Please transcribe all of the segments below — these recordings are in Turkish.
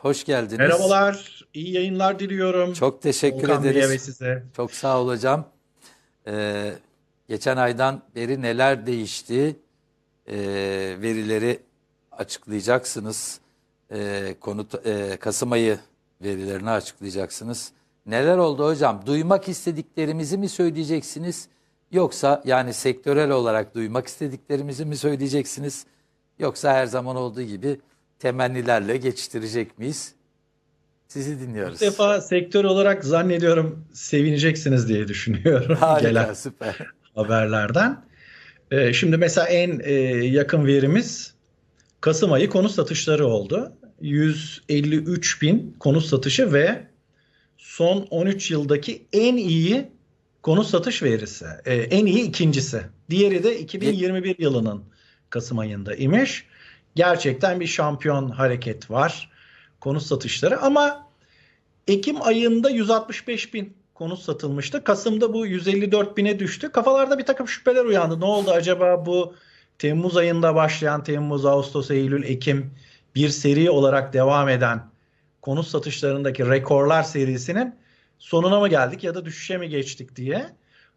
Hoş geldiniz. Merhabalar, iyi yayınlar diliyorum. Çok teşekkür Volkan Bey'e ve ederiz. size. Çok sağ ol hocam. Ee, geçen aydan beri neler değişti? Ee, verileri açıklayacaksınız. Ee, konut e, Kasım ayı verilerini açıklayacaksınız. Neler oldu hocam? Duymak istediklerimizi mi söyleyeceksiniz? Yoksa yani sektörel olarak duymak istediklerimizi mi söyleyeceksiniz? Yoksa her zaman olduğu gibi temennilerle geçiştirecek miyiz? Sizi dinliyoruz. Bu defa sektör olarak zannediyorum sevineceksiniz diye düşünüyorum Harika, gelen süper. haberlerden. Ee, şimdi mesela en e, yakın verimiz Kasım ayı konut satışları oldu. 153 bin konut satışı ve son 13 yıldaki en iyi konut satış verisi. Ee, en iyi ikincisi. Diğeri de 2021 yılının Kasım ayında imiş. Gerçekten bir şampiyon hareket var konut satışları ama Ekim ayında 165 bin konut satılmıştı. Kasım'da bu 154 bine düştü. Kafalarda bir takım şüpheler uyandı. Ne oldu acaba bu Temmuz ayında başlayan Temmuz, Ağustos, Eylül, Ekim bir seri olarak devam eden konut satışlarındaki rekorlar serisinin sonuna mı geldik ya da düşüşe mi geçtik diye.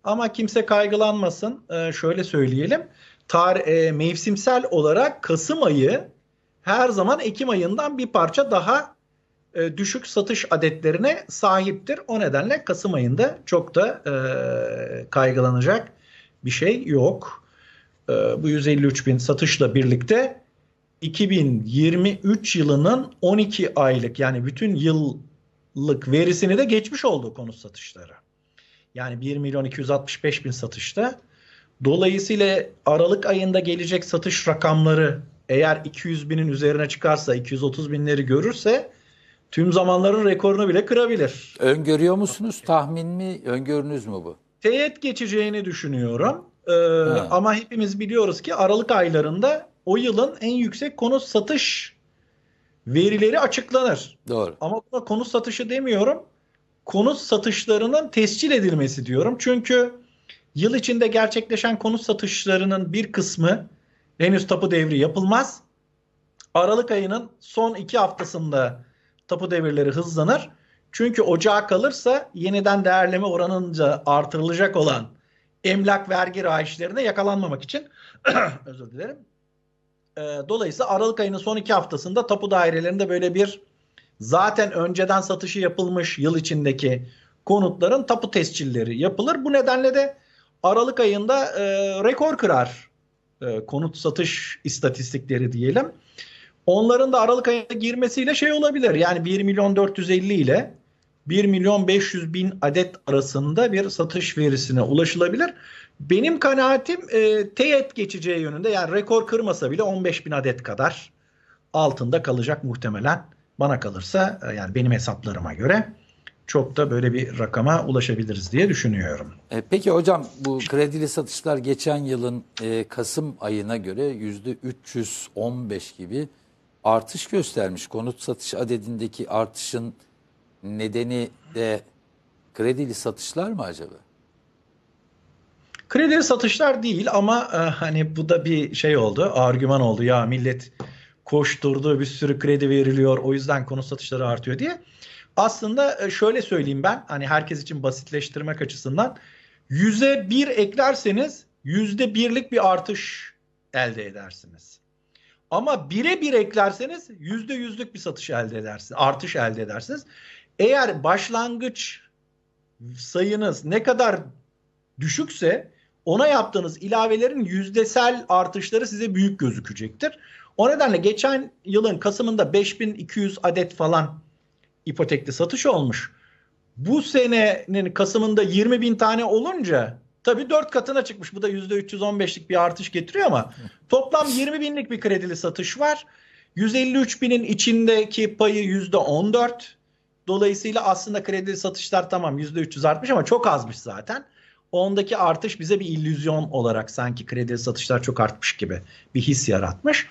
Ama kimse kaygılanmasın. Ee, şöyle söyleyelim. Tar e, mevsimsel olarak Kasım ayı her zaman Ekim ayından bir parça daha e, düşük satış adetlerine sahiptir. O nedenle Kasım ayında çok da e, kaygılanacak bir şey yok. E, bu 153 bin satışla birlikte 2023 yılının 12 aylık yani bütün yıllık verisini de geçmiş oldu konut satışları. Yani 1 milyon 265 bin satışta. Dolayısıyla Aralık ayında gelecek satış rakamları eğer 200 binin üzerine çıkarsa 230 binleri görürse tüm zamanların rekorunu bile kırabilir. Öngörüyor musunuz? Tahmin mi? Öngörünüz mü bu? Teğet geçeceğini düşünüyorum. Ee, ama hepimiz biliyoruz ki Aralık aylarında o yılın en yüksek konut satış verileri açıklanır. Doğru. Ama buna konut satışı demiyorum. Konut satışlarının tescil edilmesi diyorum. Çünkü yıl içinde gerçekleşen konut satışlarının bir kısmı henüz tapu devri yapılmaz. Aralık ayının son iki haftasında tapu devirleri hızlanır. Çünkü ocağa kalırsa yeniden değerleme oranınca artırılacak olan emlak vergi raiçlerine yakalanmamak için özür dilerim. Ee, dolayısıyla Aralık ayının son iki haftasında tapu dairelerinde böyle bir zaten önceden satışı yapılmış yıl içindeki konutların tapu tescilleri yapılır. Bu nedenle de Aralık ayında e, rekor kırar e, konut satış istatistikleri diyelim. Onların da Aralık ayına girmesiyle şey olabilir. Yani 1 milyon 450 ile 1 milyon 500 bin adet arasında bir satış verisine ulaşılabilir. Benim kanaatim e, teyit geçeceği yönünde. Yani rekor kırmasa bile 15 bin adet kadar altında kalacak muhtemelen. Bana kalırsa e, yani benim hesaplarıma göre çok da böyle bir rakama ulaşabiliriz diye düşünüyorum. E, peki hocam bu kredili satışlar geçen yılın e, Kasım ayına göre yüzde 315 gibi artış göstermiş. Konut satış adedindeki artışın nedeni de kredili satışlar mı acaba? Kredili satışlar değil ama e, hani bu da bir şey oldu, argüman oldu. Ya millet koşturdu, bir sürü kredi veriliyor, o yüzden konut satışları artıyor diye. Aslında e, şöyle söyleyeyim ben, hani herkes için basitleştirmek açısından yüze bir eklerseniz yüzde birlik bir artış elde edersiniz. Ama bire bir eklerseniz yüzde yüzlük bir satış elde edersiniz, artış elde edersiniz. Eğer başlangıç sayınız ne kadar düşükse ona yaptığınız ilavelerin yüzdesel artışları size büyük gözükecektir. O nedenle geçen yılın Kasım'ında 5200 adet falan ipotekli satış olmuş. Bu senenin Kasım'ında 20 bin tane olunca tabii 4 katına çıkmış. Bu da %315'lik bir artış getiriyor ama toplam 20 binlik bir kredili satış var. 153 binin içindeki payı %14. Dolayısıyla aslında kredili satışlar tamam %300 artmış ama çok azmış zaten. Ondaki artış bize bir illüzyon olarak sanki kredili satışlar çok artmış gibi bir his yaratmış.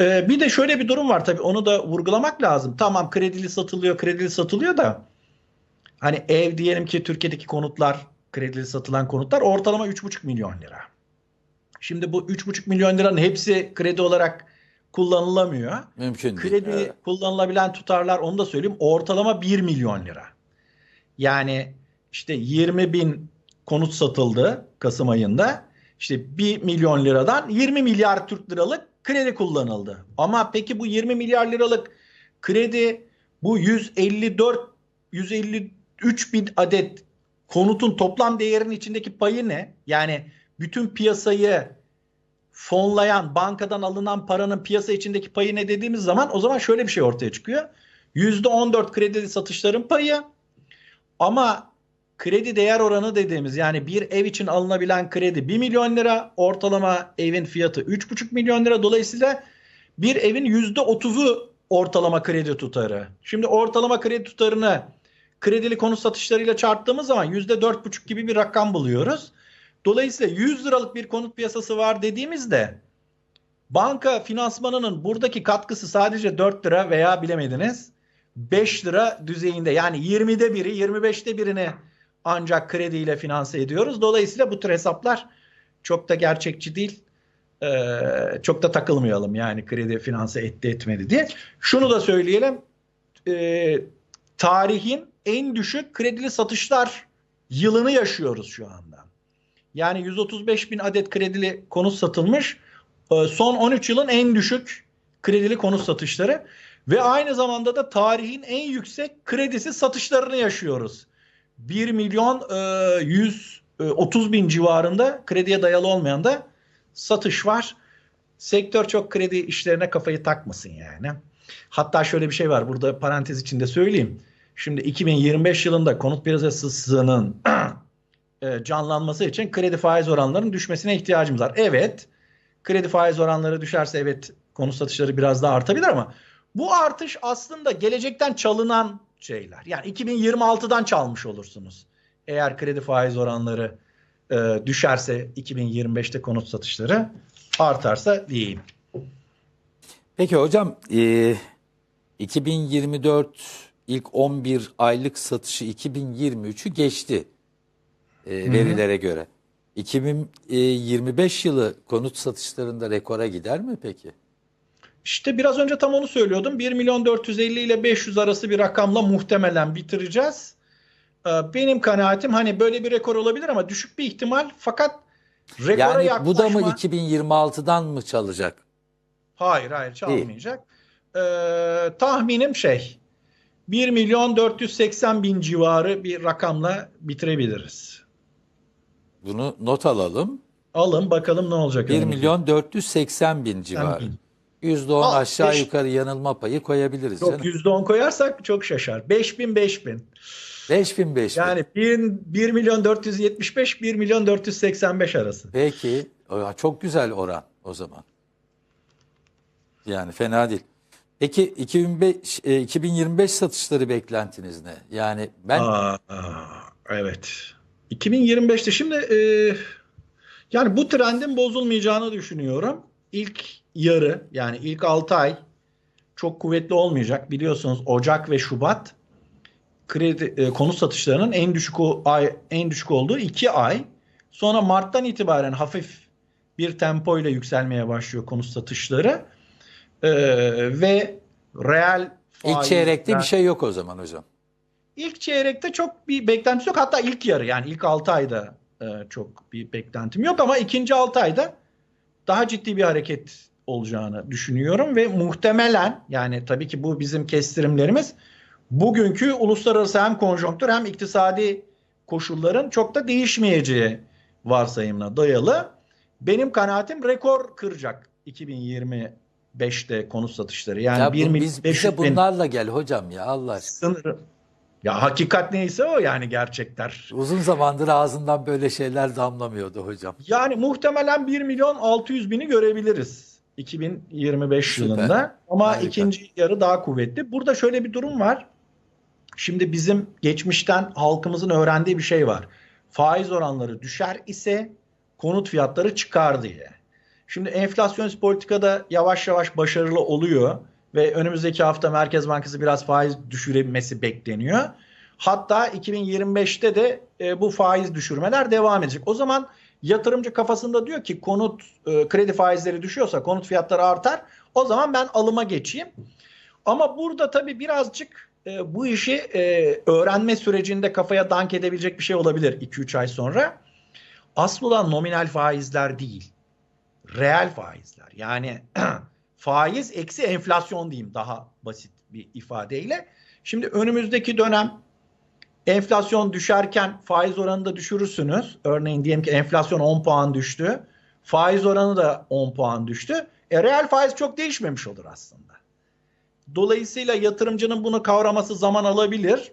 Ee, bir de şöyle bir durum var tabii onu da vurgulamak lazım. Tamam kredili satılıyor, kredili satılıyor da hani ev diyelim ki Türkiye'deki konutlar, kredili satılan konutlar ortalama 3,5 milyon lira. Şimdi bu 3,5 milyon liranın hepsi kredi olarak kullanılamıyor. Mümkün değil. Kredi Evet. kullanılabilen tutarlar onu da söyleyeyim ortalama 1 milyon lira. Yani işte 20 bin konut satıldı Kasım ayında. İşte 1 milyon liradan 20 milyar Türk liralık kredi kullanıldı. Ama peki bu 20 milyar liralık kredi bu 154 153 bin adet konutun toplam değerinin içindeki payı ne? Yani bütün piyasayı fonlayan bankadan alınan paranın piyasa içindeki payı ne dediğimiz zaman o zaman şöyle bir şey ortaya çıkıyor. %14 kredi satışların payı ama kredi değer oranı dediğimiz yani bir ev için alınabilen kredi 1 milyon lira ortalama evin fiyatı 3,5 milyon lira dolayısıyla bir evin %30'u ortalama kredi tutarı. Şimdi ortalama kredi tutarını kredili konut satışlarıyla çarptığımız zaman %4,5 gibi bir rakam buluyoruz. Dolayısıyla 100 liralık bir konut piyasası var dediğimizde banka finansmanının buradaki katkısı sadece 4 lira veya bilemediniz 5 lira düzeyinde. Yani 20'de biri 25'te birini ancak krediyle finanse ediyoruz. Dolayısıyla bu tür hesaplar çok da gerçekçi değil. Ee, çok da takılmayalım yani kredi finanse etti etmedi diye. Şunu da söyleyelim. Ee, tarihin en düşük kredili satışlar yılını yaşıyoruz şu anda. Yani 135 bin adet kredili konut satılmış. Ee, Son 13 yılın en düşük kredili konut satışları. Ve aynı zamanda da tarihin en yüksek kredisi satışlarını yaşıyoruz. 1 milyon e, 130 bin civarında krediye dayalı olmayan da satış var. Sektör çok kredi işlerine kafayı takmasın yani. Hatta şöyle bir şey var burada parantez içinde söyleyeyim. Şimdi 2025 yılında konut piyasasının e, canlanması için kredi faiz oranlarının düşmesine ihtiyacımız var. Evet kredi faiz oranları düşerse evet konut satışları biraz daha artabilir ama bu artış aslında gelecekten çalınan şeyler. Yani 2026'dan çalmış olursunuz. Eğer kredi faiz oranları e, düşerse 2025'te konut satışları artarsa diyeyim. Peki hocam e, 2024 ilk 11 aylık satışı 2023'ü geçti e, verilere göre. 2025 yılı konut satışlarında rekora gider mi peki? İşte biraz önce tam onu söylüyordum. 1 milyon 450 ile 500 arası bir rakamla muhtemelen bitireceğiz. Ee, Benim kanaatim hani böyle bir rekor olabilir ama düşük bir ihtimal. Fakat rekora Yani yaklaşma... bu da mı 2026'dan mı çalacak? Hayır hayır çalmayacak. Ee, tahminim şey 1 milyon 480 bin civarı bir rakamla bitirebiliriz. Bunu not alalım. Alın bakalım ne olacak. 1 önümüzde. milyon 480 bin civarı. bin. %10 Al, aşağı beş- yukarı yanılma payı koyabiliriz. Yok canım. %10 koyarsak çok şaşar. 5000 5000. 5000 5000. Yani 1, 1 milyon 475 1 milyon 485 arası. Peki çok güzel oran o zaman. Yani fena değil. Peki 2005, e, 2025 satışları beklentiniz ne? Yani ben Aa, aa, evet. 2025'te şimdi e, yani bu trendin bozulmayacağını düşünüyorum. İlk yarı yani ilk 6 ay çok kuvvetli olmayacak. Biliyorsunuz Ocak ve Şubat kredi e, konut satışlarının en düşük o ay en düşük olduğu 2 ay. Sonra Mart'tan itibaren hafif bir tempo ile yükselmeye başlıyor konut satışları. E, ve reel ilk çeyrekte faizler- bir şey yok o zaman hocam. İlk çeyrekte çok bir beklentisi yok. Hatta ilk yarı yani ilk 6 ayda e, çok bir beklentim yok ama ikinci 6 ayda daha ciddi bir hareket olacağını düşünüyorum ve muhtemelen yani tabii ki bu bizim kestirimlerimiz bugünkü uluslararası hem konjonktür hem iktisadi koşulların çok da değişmeyeceği varsayımına dayalı. Benim kanaatim rekor kıracak 2025'te konut satışları. Yani Ya bu- 1 biz, 500 bize bin bunlarla gel hocam ya Allah aşkına. sınırı. Ya hakikat neyse o yani gerçekler. Uzun zamandır ağzından böyle şeyler damlamıyordu hocam. Yani muhtemelen 1 milyon 600 bini görebiliriz 2025 Süper. yılında. Ama Harika. ikinci yarı daha kuvvetli. Burada şöyle bir durum var. Şimdi bizim geçmişten halkımızın öğrendiği bir şey var. Faiz oranları düşer ise konut fiyatları çıkar diye. Şimdi enflasyonist politikada yavaş yavaş başarılı oluyor ve önümüzdeki hafta Merkez Bankası biraz faiz düşürmesi bekleniyor. Hatta 2025'te de e, bu faiz düşürmeler devam edecek. O zaman yatırımcı kafasında diyor ki konut e, kredi faizleri düşüyorsa konut fiyatları artar. O zaman ben alıma geçeyim. Ama burada tabii birazcık e, bu işi e, öğrenme sürecinde kafaya dank edebilecek bir şey olabilir 2-3 ay sonra. Asıl olan nominal faizler değil. Reel faizler. Yani faiz eksi enflasyon diyeyim daha basit bir ifadeyle. Şimdi önümüzdeki dönem enflasyon düşerken faiz oranını da düşürürsünüz. Örneğin diyelim ki enflasyon 10 puan düştü. Faiz oranı da 10 puan düştü. E, reel faiz çok değişmemiş olur aslında. Dolayısıyla yatırımcının bunu kavraması zaman alabilir.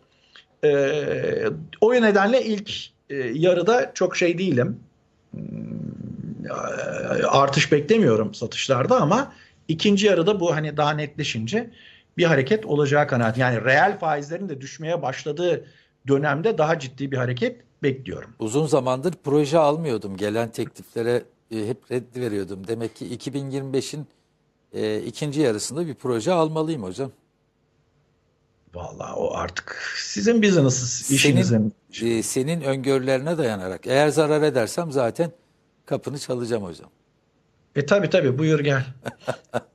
Ee, o nedenle ilk e, yarıda çok şey değilim. Hmm, Artış beklemiyorum satışlarda ama ikinci yarıda bu hani daha netleşince bir hareket olacağı kanaat. Yani reel faizlerin de düşmeye başladığı dönemde daha ciddi bir hareket bekliyorum. Uzun zamandır proje almıyordum. Gelen tekliflere e, hep reddi veriyordum. Demek ki 2025'in e, ikinci yarısında bir proje almalıyım hocam. Vallahi o artık sizin business işinizin. Senin, e, senin öngörülerine dayanarak. Eğer zarar edersem zaten kapını çalacağım hocam. E tabi tabi buyur gel.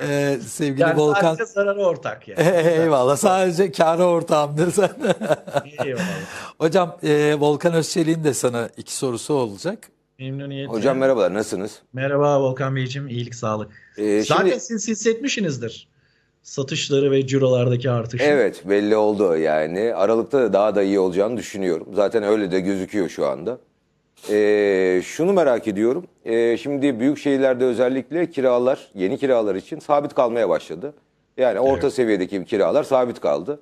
E, sevgili Yani Volkan. sadece zararı ortak yani. Eyvallah. Sadece kâra ortağımdır sen. Eyvallah. hocam e, Volkan Özçelik'in de sana iki sorusu olacak. Memnuniyetle. Hocam merhabalar nasılsınız? Merhaba Volkan Beyciğim. iyilik sağlık. Ee, Zaten şimdi siz hissetmişsinizdir. Satışları ve cirolardaki artışı. evet belli oldu yani. Aralıkta da daha da iyi olacağını düşünüyorum. Zaten öyle de gözüküyor şu anda. Ee, şunu merak ediyorum. Ee, şimdi büyük şehirlerde özellikle kiralar, yeni kiralar için sabit kalmaya başladı. Yani orta seviyedeki kiralar sabit kaldı.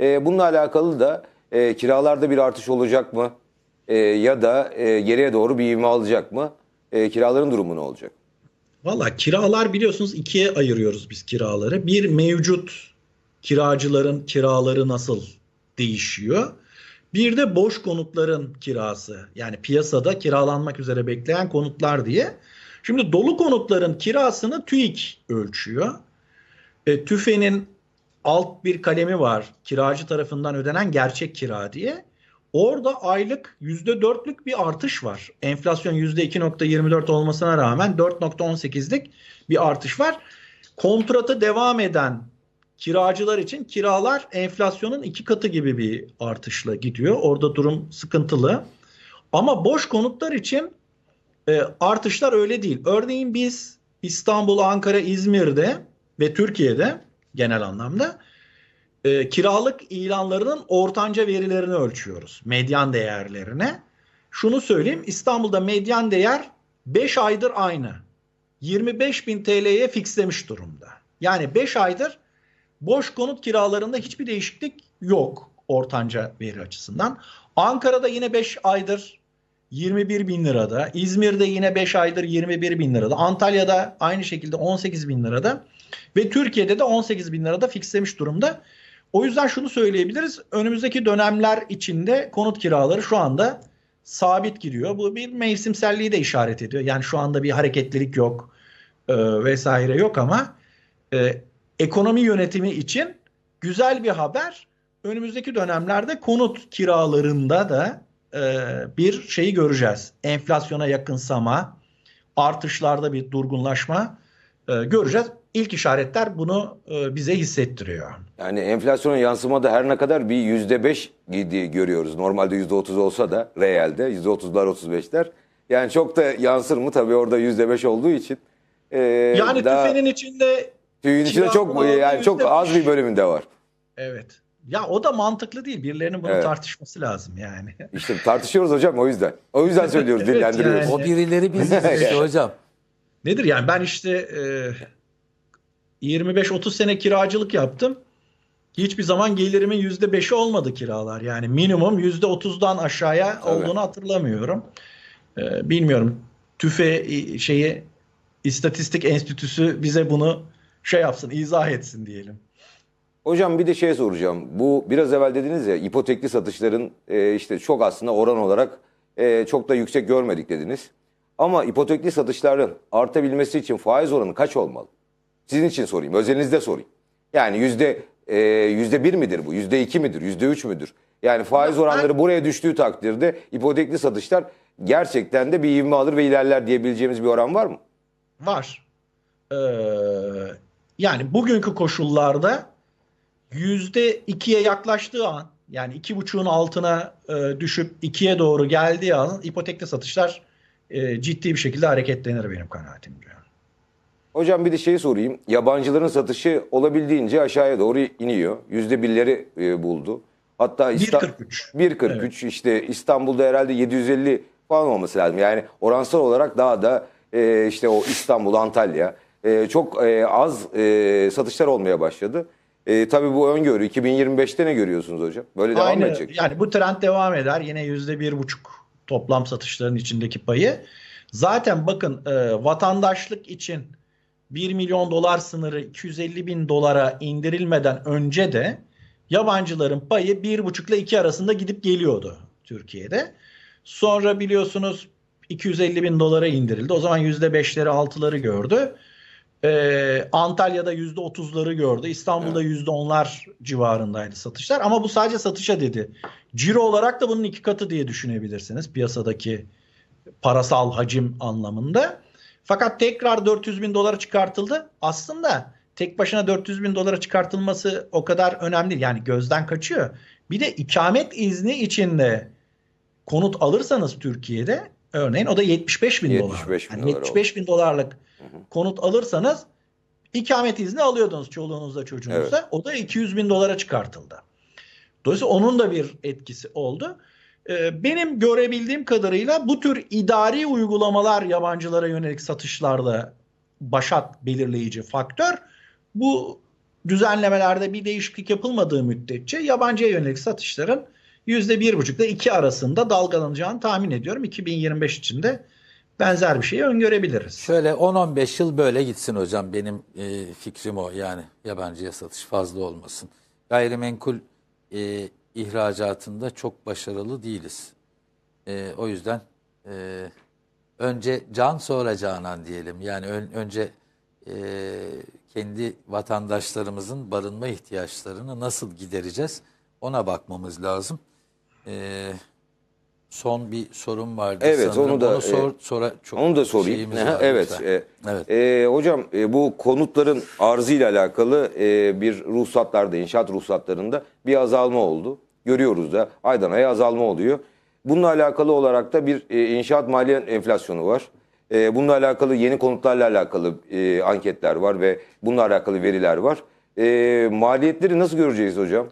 Ee, bununla alakalı da e, kiralarda bir artış olacak mı? Ee, ya da e, geriye doğru bir ivme alacak mı? E, kiraların durumu ne olacak? Valla kiralar biliyorsunuz ikiye ayırıyoruz biz kiraları. Bir mevcut kiracıların kiraları nasıl değişiyor. Bir de boş konutların kirası. Yani piyasada kiralanmak üzere bekleyen konutlar diye. Şimdi dolu konutların kirasını TÜİK ölçüyor. E, TÜFE'nin alt bir kalemi var. Kiracı tarafından ödenen gerçek kira diye. Orada aylık %4'lük bir artış var. Enflasyon %2.24 olmasına rağmen 4.18'lik bir artış var. Kontratı devam eden kiracılar için kiralar enflasyonun iki katı gibi bir artışla gidiyor. Orada durum sıkıntılı. Ama boş konutlar için e, artışlar öyle değil. Örneğin biz İstanbul, Ankara, İzmir'de ve Türkiye'de genel anlamda e, kiralık ilanlarının ortanca verilerini ölçüyoruz. Medyan değerlerine. Şunu söyleyeyim İstanbul'da medyan değer 5 aydır aynı. 25 bin TL'ye fixlemiş durumda. Yani 5 aydır boş konut kiralarında hiçbir değişiklik yok ortanca veri açısından. Ankara'da yine 5 aydır 21 bin lirada. İzmir'de yine 5 aydır 21 bin lirada. Antalya'da aynı şekilde 18 bin lirada. Ve Türkiye'de de 18 bin lirada fixlemiş durumda. O yüzden şunu söyleyebiliriz. Önümüzdeki dönemler içinde konut kiraları şu anda sabit gidiyor. Bu bir mevsimselliği de işaret ediyor. Yani şu anda bir hareketlilik yok e, vesaire yok ama e, ekonomi yönetimi için güzel bir haber. Önümüzdeki dönemlerde konut kiralarında da e, bir şeyi göreceğiz. Enflasyona yakınsama, artışlarda bir durgunlaşma e, göreceğiz. İlk işaretler bunu e, bize hissettiriyor. Yani enflasyonun yansımada her ne kadar bir yüzde beş gittiği görüyoruz. Normalde yüzde otuz olsa da realde yüzde otuzlar otuz beşler. Yani çok da yansır mı tabii orada yüzde beş olduğu için. Ee, Yani daha tüfenin içinde tüyün içinde çok kiralar yani çok %5. az bir bölümünde var. evet. Ya o da mantıklı değil. Birilerinin bunu Evet. tartışması lazım yani. İşte tartışıyoruz hocam o yüzden. O yüzden söylüyoruz, Evet, dillendiriyoruz. yani. O birileri biziz işte hocam. Nedir yani ben işte e, 25-30 sene kiracılık yaptım. Hiçbir zaman gelirimin %5'i olmadı kiralar. Yani minimum %30'dan aşağıya Tabii. olduğunu hatırlamıyorum. E, bilmiyorum. TÜFE e, şeyi İstatistik Enstitüsü bize bunu şey yapsın, izah etsin diyelim. Hocam bir de şey soracağım. Bu biraz evvel dediniz ya ipotekli satışların e, işte çok aslında oran olarak e, çok da yüksek görmedik dediniz. Ama ipotekli satışların artabilmesi için faiz oranı kaç olmalı? Sizin için sorayım, özelinizde sorayım. Yani yüzde e, yüzde bir midir bu? Yüzde iki midir? Yüzde üç müdür? Yani faiz oranları buraya düştüğü takdirde ipotekli satışlar gerçekten de bir ivme alır ve ilerler diyebileceğimiz bir oran var mı? Var. Ee, yani bugünkü koşullarda yüzde ikiye yaklaştığı an yani iki buçuğun altına e, düşüp ikiye doğru geldiği an ipotekli satışlar e, ciddi bir şekilde hareketlenir benim kanaatimce. Hocam bir de şeyi sorayım. Yabancıların satışı olabildiğince aşağıya doğru iniyor. Yüzde birleri e, buldu. Hatta İsta- 1.43. 1.43 işte İstanbul'da herhalde 750 falan olması lazım. Yani oransal olarak daha da e, işte o İstanbul, Antalya e, çok e, az e, satışlar olmaya başladı. E, tabii bu öngörü 2025'te ne görüyorsunuz hocam? Böyle devam Aynı, edecek? yani bu trend devam eder. Yine yüzde bir buçuk toplam satışların içindeki payı. Zaten bakın e, vatandaşlık için 1 milyon dolar sınırı 250 bin dolara indirilmeden önce de yabancıların payı bir buçukla iki arasında gidip geliyordu Türkiye'de. Sonra biliyorsunuz 250 bin dolara indirildi. O zaman yüzde beşleri altıları gördü. Ee, Antalya'da yüzde otuzları gördü. İstanbul'da yüzde onlar civarındaydı satışlar. Ama bu sadece satışa dedi. Ciro olarak da bunun iki katı diye düşünebilirsiniz piyasadaki parasal hacim anlamında. Fakat tekrar 400 bin dolara çıkartıldı. Aslında tek başına 400 bin dolara çıkartılması o kadar önemli değil. Yani gözden kaçıyor. Bir de ikamet izni içinde konut alırsanız Türkiye'de örneğin o da 75 bin 75 dolar. bin Yani dolar 75 bin dolarlık konut alırsanız ikamet izni alıyordunuz çoluğunuzla çocuğunuzla. O da 200 bin dolara çıkartıldı. Dolayısıyla onun da bir etkisi oldu. Ee, Benim görebildiğim kadarıyla bu tür idari uygulamalar yabancılara yönelik satışlarda başat belirleyici faktör. Bu düzenlemelerde bir değişiklik yapılmadığı müddetçe yabancıya yönelik satışların %1,5 ile 2 arasında dalgalanacağını tahmin ediyorum. 2025 için de benzer bir şeyi öngörebiliriz. Şöyle 10-15 yıl böyle gitsin hocam benim e, fikrim o yani yabancıya satış fazla olmasın. Gayrimenkul e, ihracatında çok başarılı değiliz. E, o yüzden e, önce can sonra canan diyelim. Yani ön- önce e, kendi vatandaşlarımızın barınma ihtiyaçlarını nasıl gidereceğiz ona bakmamız lazım. E, son bir sorum vardı Evet, sanırım. onu da, sor, e, sonra çok Onu da sorayım. var evet. e, Evet. e, hocam e, bu konutların arzıyla alakalı e, bir ruhsatlarda, inşaat ruhsatlarında bir azalma oldu. Görüyoruz da aydan aya azalma oluyor. Bununla alakalı olarak da bir e, inşaat maliye enflasyonu var. E, bununla alakalı yeni konutlarla alakalı e, anketler var ve bununla alakalı veriler var. E, maliyetleri nasıl göreceğiz hocam?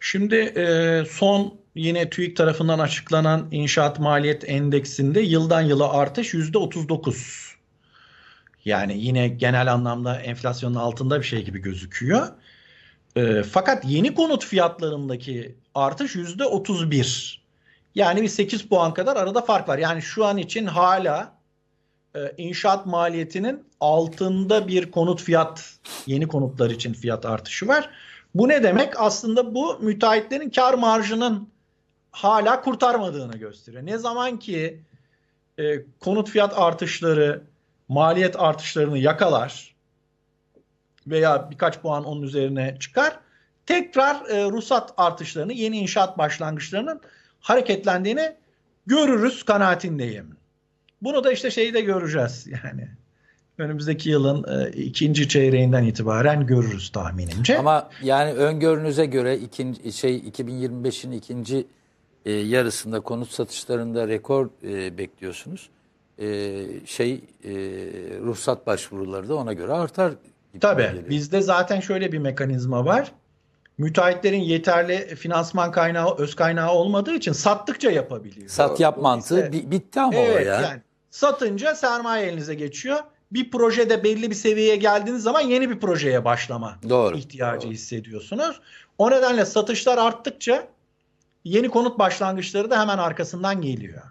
Şimdi e, son yine TÜİK tarafından açıklanan inşaat maliyet endeksinde yıldan yıla artış %39. Yani yine genel anlamda enflasyonun altında bir şey gibi gözüküyor. E, fakat yeni konut fiyatlarındaki artış %31. Yani bir 8 puan kadar arada fark var. Yani şu an için hala e, inşaat maliyetinin altında bir konut fiyat, yeni konutlar için fiyat artışı var. Bu ne demek? Aslında bu müteahhitlerin kar marjının hala kurtarmadığını gösteriyor. Ne zaman ki e, konut fiyat artışları maliyet artışlarını yakalar veya birkaç puan onun üzerine çıkar, tekrar e, ruhsat artışlarını, yeni inşaat başlangıçlarının hareketlendiğini görürüz kanaatindeyim. Bunu da işte şeyi de göreceğiz yani. Önümüzdeki yılın e, ikinci çeyreğinden itibaren görürüz tahminimce. Ama yani öngörünüze göre ikinci şey 2025'in ikinci e, yarısında konut satışlarında rekor e, bekliyorsunuz. E, şey e, ruhsat başvuruları da ona göre artar. Tabii geliyor. bizde zaten şöyle bir mekanizma var. Müteahhitlerin yeterli finansman kaynağı, öz kaynağı olmadığı için sattıkça yapabiliyor. Sat yap mantığı bi- bitti ama Evet o ya. yani satınca sermaye elinize geçiyor. Bir projede belli bir seviyeye geldiğiniz zaman yeni bir projeye başlama Doğru. ihtiyacı hissediyorsunuz. O nedenle satışlar arttıkça yeni konut başlangıçları da hemen arkasından geliyor.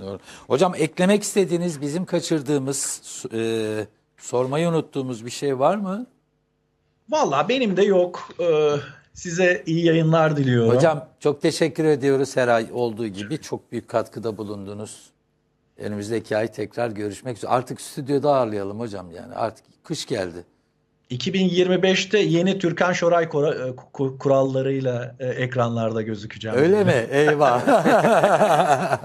Doğru. Hocam eklemek istediğiniz bizim kaçırdığımız e, sormayı unuttuğumuz bir şey var mı? Valla benim de yok. Ee, size iyi yayınlar diliyorum. Hocam çok teşekkür ediyoruz her ay olduğu gibi. Çok büyük katkıda bulundunuz. Önümüzdeki ay tekrar görüşmek üzere. Artık stüdyoda ağırlayalım hocam yani. Artık kış geldi. 2025'te yeni Türkan Şoray e, ku- kurallarıyla e, ekranlarda gözükeceğim. Öyle mi? Eyvah.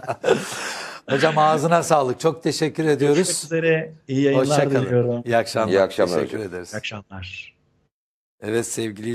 Hocam ağzına sağlık. Çok teşekkür Görüşmek ediyoruz. üzere. İyi yayınlar Hoşçakalın. diliyorum. İyi akşamlar. İyi akşamlar Teşekkür hocam. ederiz. İyi akşamlar. Evet sevgili